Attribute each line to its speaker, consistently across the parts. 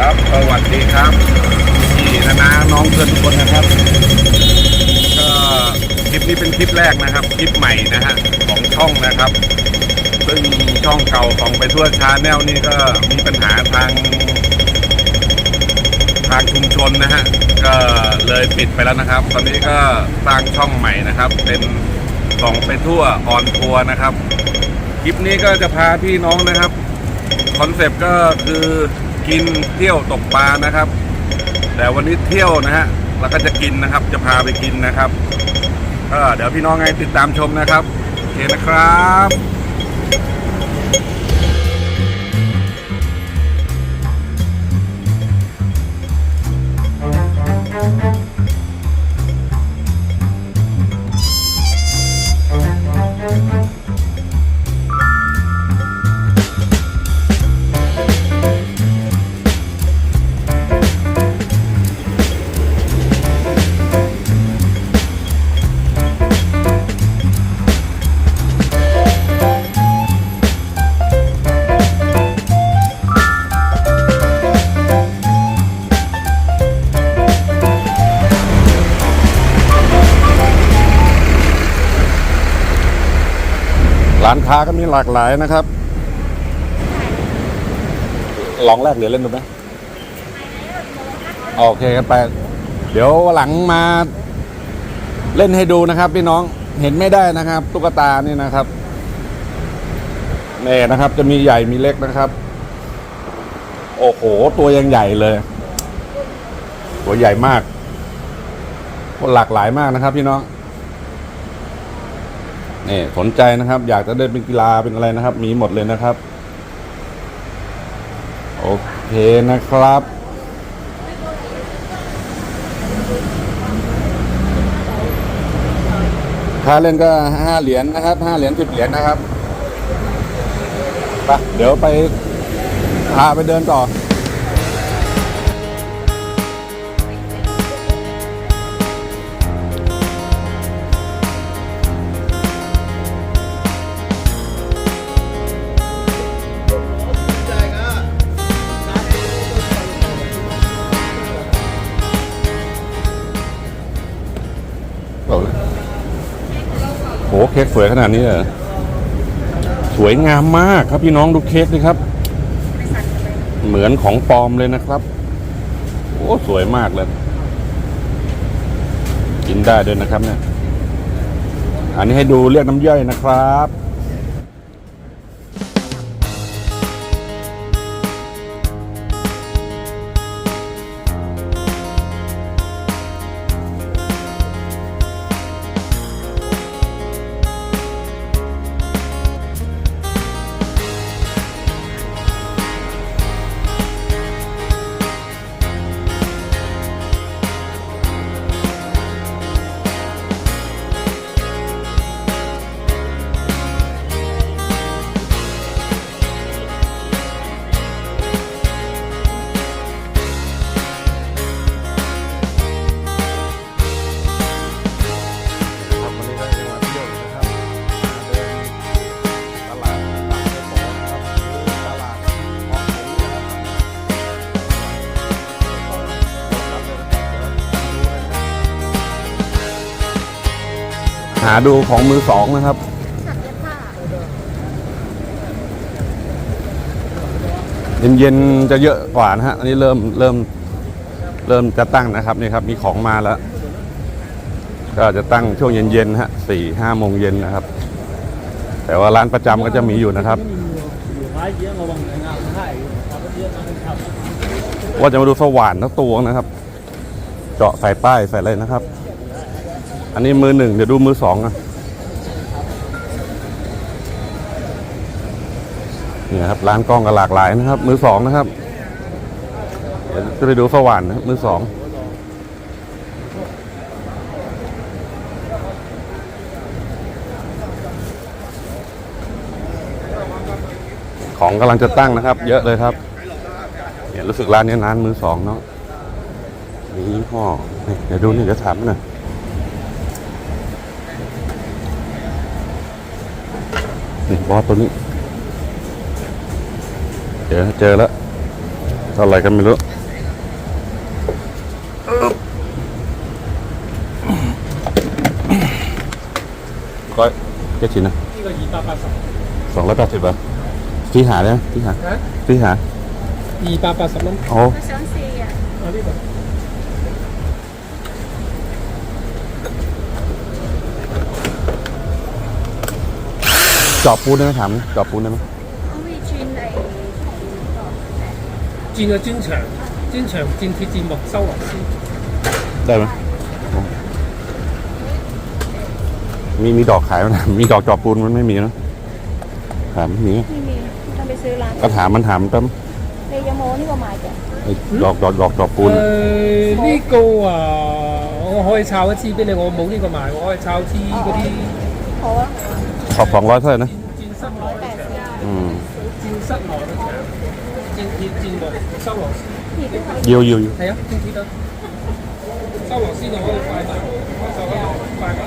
Speaker 1: ครับสวัสดีครับพี่นานาน้องเพื่อนทุกคนนะครับก็คลิปนี้เป็นคลิปแรกนะครับ คลิปใหม่นะฮะของช่องนะครับ ซึ่งช่องเก่าของไปทั่วชาแนลนี่ก็มีปัญหาทาง ทางชุมชนนะฮะก็เลยปิดไปแล้วนะครับ ตอนนี้ก็สร้างช่องใหม่นะครับ เป็นสองไปทั่วออนทัวร์นะครับ คลิปนี้ก็จะพาพี่น้องนะครับคอนเซปต์ก็คือ กินเที่ยวตกปลานะครับ แต่วันนี้เที่ยวนะฮะแล้วก็จะกินนะครับ จะพาไปกินนะครับก็เดี๋ยวพี่น้องไงติดตามชมนะครับโอเคนะครับ ก็มีหลากหลายนะครับ ลองแรกเหรียญเล่นดูไหมโอเคกันไป เดี๋ยวหลังมาเล่นให้ดูนะครับ พี่น้องเห็นไม่ได้นะครับ ตุ๊กตานี่นะครับนี่นะครับ จะมีใหญ่มีเล็กนะครับ โอ้โห ตัวยังใหญ่เลย ตัวใหญ่มากหลากหลายมากนะครับ พี่น้อง นี่สนใจนะครับ อยากจะได้เป็นกีฬาเป็นอะไรนะครับ มีหมดเลยนะครับ โอเคนะครับค่าเล่นก็ห้าเหรียญนะครับห้าเหรียญสิบเหรียญนะครับ ไปเดี๋ยวไปพาไปเดินต่อ เค้กสวยขนาดนี้เลยเหรอสวยงามมากครับพี่น้องดูเค้กดิครับ เหมือนของปลอมเลยนะครับโอ้สวยมากเลย กินได้ด้วยนะครับเนี่ยอันนี้ให้ดูเรียกน้ำย่อยนะครับาดูของมือสองนะครับเย็นๆจะเยอะกว่านะฮะอันนี้เริ่มเริ่มเริ่มจะตั้งนะครับนี่ครับมีของมาแล้ว ก็จะตั้งช่วงเย็นๆฮะสี่ห้าโมงเย็นนะครับ แต่ว่าร้านประจำก็จะมีอยู่นะครับ ว่าจะมาดูสว่านทั้งตัวนะครับ เจาะใส่ป้ายใส่อะไรนะครับ อันนี้มือหนึ่งเดี๋ยวดูมือสองนะนี่ครับร้านกล้องก็หลากหลายนะครับ มือสองนะครับเดี๋ยวจะไปดูสว่านนะมือสองของกำลังจะตั้งนะครับ เยอะเลยครับเนี่ยรู้สึกร้านนี้ร้านมือสองเนาะมียี่ห้อเดี๋ยวดูนี่เดี๋ยวถามหน่อย ล้อตัวนี้ เดี๋ยวเจอแล้วเท่าไรกันไม่รู้ก้อยแค่ชิ้นนะสองร้อยแปดสิบบาทที่หาเนี่ยที่หาที่หา
Speaker 2: มีปลาป
Speaker 1: ลาสอ
Speaker 3: งน้ำอ้
Speaker 2: สองสี่อะ
Speaker 1: จอบปูนได้ไหมถามจอบปูนได้ไหม
Speaker 3: 可唔可以转嚟
Speaker 2: 转个专场，专场战铁战木收螺丝。
Speaker 1: ได้ไหมโอ้มีมีดอกขายไหมนะมีดอกจอบปูนมันไม่มีนะถามมี
Speaker 3: ไม่มีต้องไปซื้อร้าน
Speaker 1: ก็ถามมันถามแป๊บ
Speaker 3: 你有冇呢个卖嘅？
Speaker 1: ไอ้ดอกดอกดอกจอบปูน
Speaker 2: 诶呢个啊，我可以抄一支俾你，我冇呢个卖，我可以抄支嗰啲
Speaker 3: 好啊，
Speaker 1: ขอบสองร้อยเท่าไหร่นะ
Speaker 2: 战室内嘅墙，
Speaker 1: อืม
Speaker 2: 战室内嘅墙，战铁战木收螺丝。
Speaker 3: 铁都可以。
Speaker 1: ยิวยิวยิว
Speaker 2: 系啊，战铁得。收螺丝就可以快卖，收可以快卖。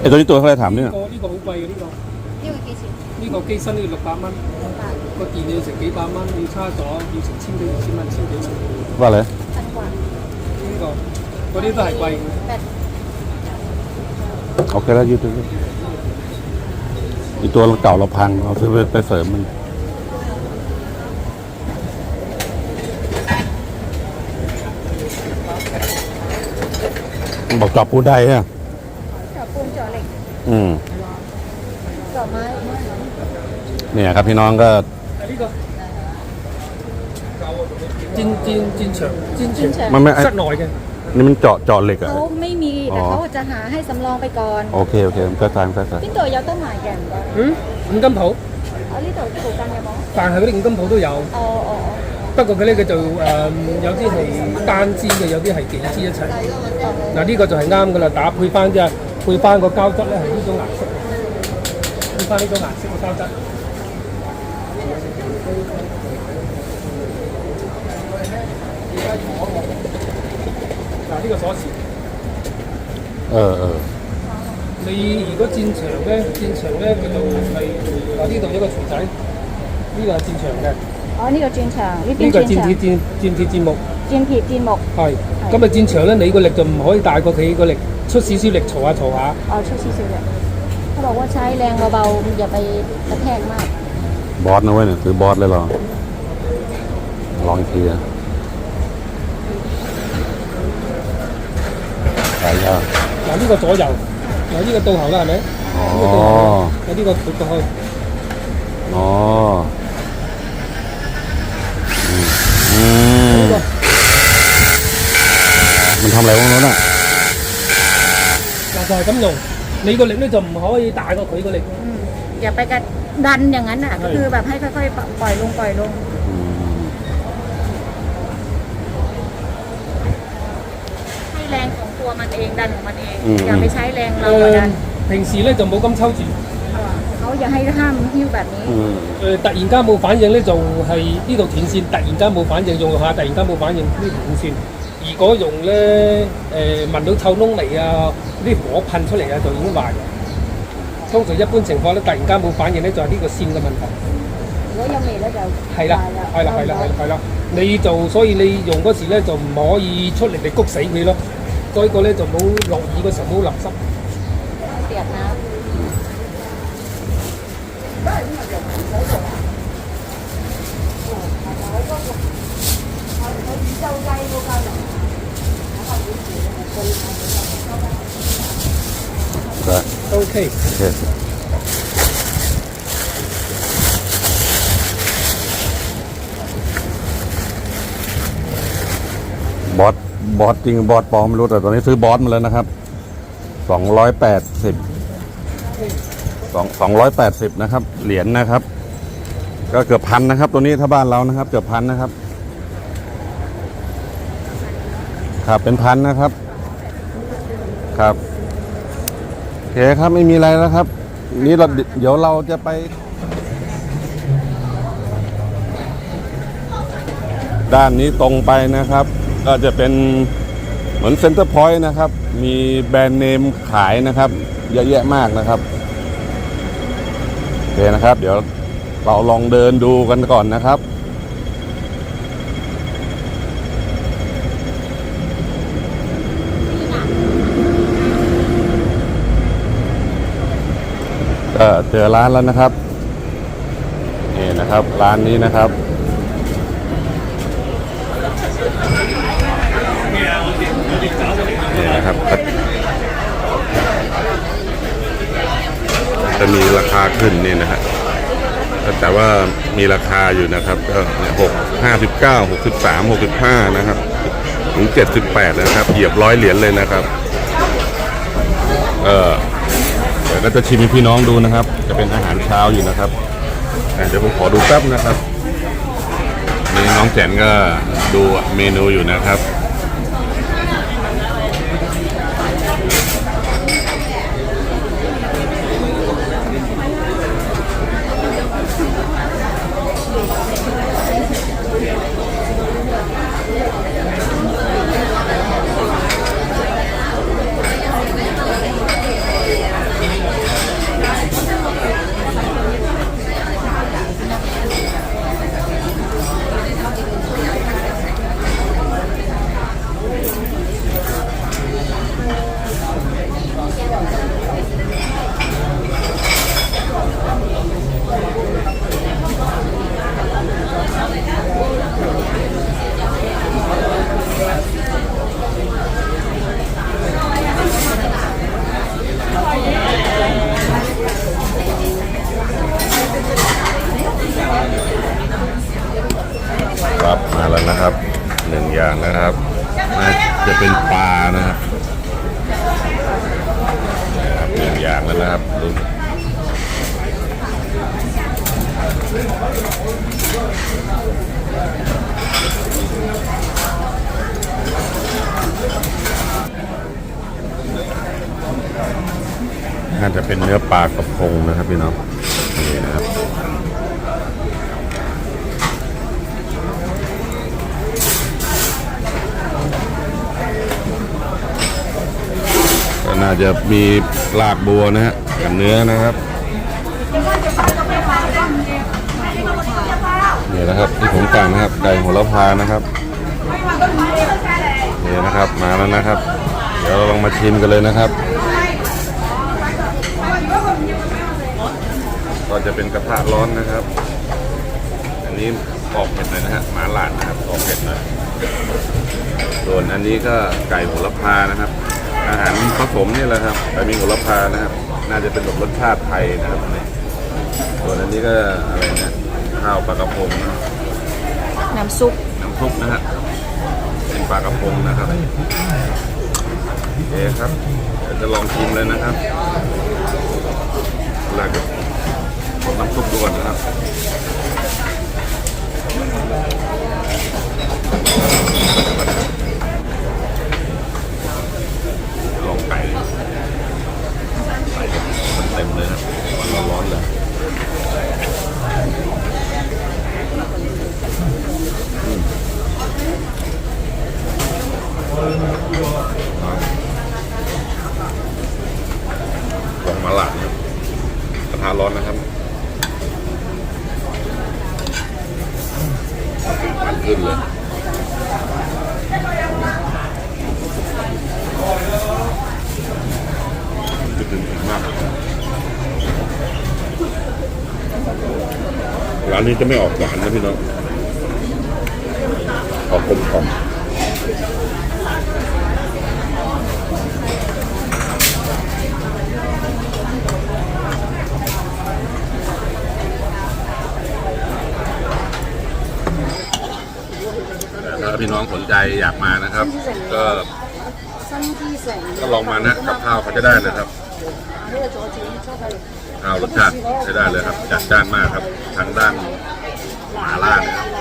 Speaker 1: ไอ้ตัวนี้ตัวเท่าไหร่ถามเนี่ย
Speaker 2: 呢个呢个好贵嘅呢个，
Speaker 3: 呢个几钱？
Speaker 2: 呢个机身都要六百蚊，
Speaker 3: 百
Speaker 2: 个电要成几百蚊，要差咗要成千几二千蚊，千几千。
Speaker 1: ว่าอะไร
Speaker 3: พันกว่า
Speaker 2: 呢、个嗰啲都系贵嘅。
Speaker 3: แ เอา
Speaker 1: แค่ละยี่สิบอีตัวเราเก่าเราพัง เอาซื้อไปเสริมมันบอกจับปูได้ฮะ
Speaker 3: จับปูเจาะเหล็ก
Speaker 1: อืม
Speaker 3: เจาะไม้
Speaker 1: เนี่ยครับพี่น้องก็
Speaker 2: จริงจริงจริ
Speaker 3: งเฉิ
Speaker 2: งจริง
Speaker 3: เฉิง
Speaker 1: มันไม่สัก
Speaker 2: หน่อยก
Speaker 1: นี่มันเจาะเจาะเหล็กอะ
Speaker 3: เขาไม่มีแต่
Speaker 1: อ๋อ
Speaker 3: เขาจะหาให้สำรองไปก่อน
Speaker 1: โอเค โอเคมันก็ตายมันก็ตาย
Speaker 3: 边度有得卖嘅？
Speaker 2: 嗯，五金铺，
Speaker 3: 我呢度附近有冇？
Speaker 2: 但系嗰啲五金铺都有，
Speaker 3: 哦哦
Speaker 2: 不过佢呢，佢就诶、有啲系单支嘅，有啲系几支一齐。嗱呢、个就系啱噶啦，打配翻即系配翻个胶质咧系呢种颜色，配翻呢种颜色嘅胶质。 呢个锁匙。
Speaker 1: เออเออ
Speaker 2: 你如果战场咧，战场咧佢就系嗱呢度一个锤仔，呢、个系战场嘅，
Speaker 3: 哦，呢个转场，呢
Speaker 2: 呢、
Speaker 3: 边
Speaker 2: 个系战铁
Speaker 3: 转场，
Speaker 2: 战战铁战木，
Speaker 3: 转铁战木，
Speaker 2: 系。咁啊战场咧，你个力就唔可以大过佢个力，出少少力嘈下嘈下。
Speaker 3: 哦出少少嘅。เขาบอกว่าใช้แรงเบาๆอย่าไปกระแทกมาก
Speaker 1: บอสนะเว้ยเนี่ยคือบอสเลยเหรอ ลองอีกทีอะ สายยาว
Speaker 2: 嗱呢个左右，嗱呢个到头啦系咪？
Speaker 1: 哦
Speaker 2: 呢个到头有呢个拨过去，
Speaker 1: อ๋ออืมอืม
Speaker 2: 呢、个
Speaker 1: มันทำอะไรวะนั้นอ่ะ
Speaker 2: 嗱就系咁用。你个力咧就唔可以大过佢个力。
Speaker 3: อืมอย่าไปกระดันอย่างนั้นอ่ะ ก็คือแบบให้ค่อยๆปล่อยลงปล่อยลง เองดันของมันเอง
Speaker 1: อืม
Speaker 3: อย่าไปใช้แรงเรา
Speaker 2: 诶、
Speaker 3: มาดัน
Speaker 2: 平时咧就冇咁抽住。
Speaker 3: เขาอย่าให้ห้ามหิ้วแบบนี้
Speaker 1: อืม
Speaker 2: 诶、突然间冇反应咧，就系呢度断线；突然间冇反应，用下突然间冇反应，呢度断线。如果用咧诶、闻到臭窿味啊，啲火喷出嚟啊，就已经坏嘅。通常一般情况咧，突然间冇反应咧，就系、呢个线嘅问题。
Speaker 3: 如果有味咧就
Speaker 2: 系啦，系啦，系啦，系啦，系啦。你就所以你用嗰时咧就唔可以出力嚟谷死佢咯。 所以個咧就冇落雨嘅時候冇淋濕。
Speaker 1: บอสจริงบอสปลอมไม่รู้แต่ตอนนี้ซื้อบอสมาแล้วนะครับสองร้อยแปดสิบสองสองร้อยแปดสิบนะครับ เหรียญนะครับ ก็เกือบพันนะครับ ตัวนี้ถ้าบ้านเรานะครับ เกือบพันนะครับครับเป็นพันนะครับ ครับโอเคครับไม่มีอะไรแล้วครับ นี่เราเดี๋ยวเราจะไปด้านนี้ตรงไปนะครับ ก็จะเป็นเหมือนเซ็นเตอร์พอยต์นะครับ มีแบรนด์เนมขายนะครับเยอะแยะมากนะครับโอเคนะครับ เดี๋ยวเราลองเดินดูกันก่อนนะครับก็เจอร้านแล้วนะครับนี่นะครับ ร้านนี้นะครับ นี่นะครับ จะมีราคาขึ้นนี่นะฮะแต่ว่ามีราคาอยู่นะครับก็เนี่ยหกห้าสิบเก้าหกสิบสามหกสิบห้านะครับ ถึงเจ็ดสิบแปดนะครับ เหยียบร้อยเหรียญเลยนะครับ เออเดี๋ยวก็จะชิมให้พี่น้องดูนะครับ จะเป็นอาหารเช้าอยู่นะครับอะเดี๋ยวผมขอดูแป๊บนะครับนี่น้องแจนก็ดูเมนูอยู่นะครับมาแล้วนะครับหนึ่งอย่างนะครับน่าจะเป็นปลานะครับนะครับห น่างแล้วนะครับดูน่าจะเป็นเนื้อปลากระพงนะครับพี่น้องนี่นะครับน่าจะมี ลากบัวนะฮะกับเนื้อนะครับนี่นะครับที่ผมกลางนะครับไก่หัวละพานะครับนี่นะครับมาแล้วนะครับ เดี๋ยวเราลองมาชิมกันเลยนะครับ ก็จะเป็นกระทะร้อนนะครับ อันนี้ออกเผ็ดหน่อยนะฮะหมาหลานนะครับออกเผ็ดหน่อยส่วนอันนี้ก็ไก่หัวละพานะครับ อาหารผสมนี่แหละครับแต่มีโหัวละพานะครับ น่าจะเป็นแบบรสชาติไทยนะครับอันนี้ส่วนอันนี้ก็อะไรนะข้าวปลากระพงนะ
Speaker 3: น้ำซุป
Speaker 1: น้ำซุปนะฮะเป็นปลากระพงนะครับโอเคครับเดี๋ยวจะลองชิมเลยนะครับแรกกับน้ำซุปดูก่อนนะครับ ลองไก่ใส่ เลยนะร้อนร้อนเลยอืมลองมาหลาดนะกระทะร้อนนะครับมันขึ้นเลยจะถึงถึงมาก ร้านนี้จะไม่ออกหวานนะพี่น้อง ออกกลมกล่อมถ้าพี่น้องสนใจอยากมานะครับ ก็ก็ลองมานะกับข้าวเขาจะได้เลยครับ ข้าวรสชาติใช้ได้เลยครับจัดจ้านมากครับทางด้านหมาล่านี่ยครับ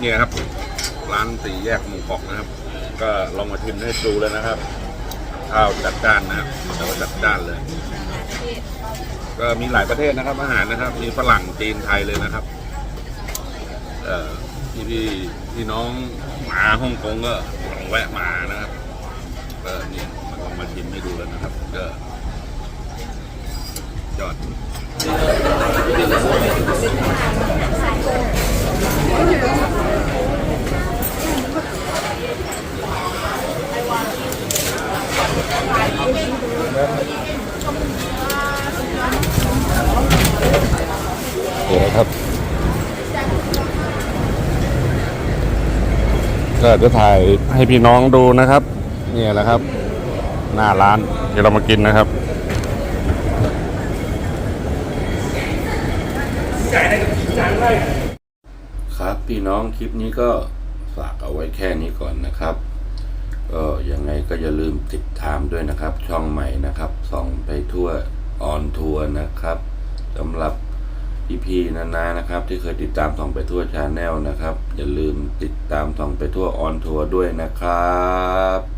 Speaker 1: เนี่ยครับ ร้านตีแยกหมูกรอบนะครับ ก็ลองมาชิมให้ดูเลยนะครับ ข้าวจัดจ้านนะครับแต่ว่าจัดจ้านเลย ก็มีหลายประเทศนะครับ อาหารนะครับ มีฝรั่งจีนไทยเลยนะครับ เอ่อพี่พี่พี่น้องหมาฮ่องกงก็ลองแวะมานะครับก็เนี่ย ชิมให้ดูแล้วนะครับก็ยอด
Speaker 4: เดี๋ยวครับก็จะถ่ายให้พี่น้องดูนะครับ เนี่ยแหละครับ หน้าร้าน เดี๋ยวเรามากินนะครับครับพี่น้องคลิปนี้ก็ฝากเอาไว้แค่นี้ก่อนนะครับก็ยังไงก็อย่าลืมติดตามด้วยนะครับ ช่องใหม่นะครับส่องไปทั่วออนทัวร์นะครับสำหรับพี่ๆนานานะครับ ที่เคยติดตามส่องไปทั่วชาแนลนะครับ อย่าลืมติดตามส่องไปทั่วออนทัวร์ด้วยนะครับ